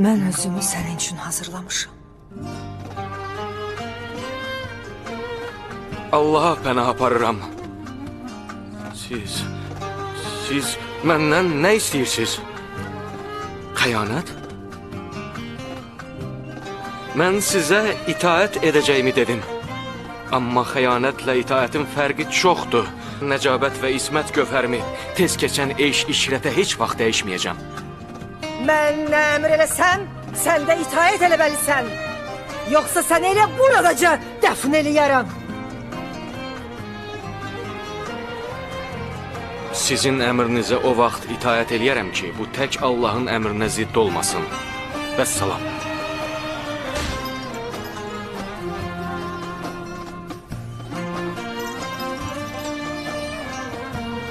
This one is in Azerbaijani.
Mən özümü sənin üçün hazırlamışam. Allaha pənah aparıram. Siz, siz məndən nə istəyirsiniz? Xəyanət? Mən sizə itaət edəcəyimi dedim. Amma xəyanətlə itaətin fərqi çoxdur. Nəcabət və İsmət gövhərimi tez keçən eş işrətə heç vaxt dəyişməyəcəm. Mən nə əmr eləsəm, sən də itaət eləməlisən. Yoxsa sən elə buradaca dəfn eləyərəm. Sizin əmrinizə o vaxt itaət eləyərəm ki, bu tək Allahın əmrinə zidd olmasın. Vəssalam.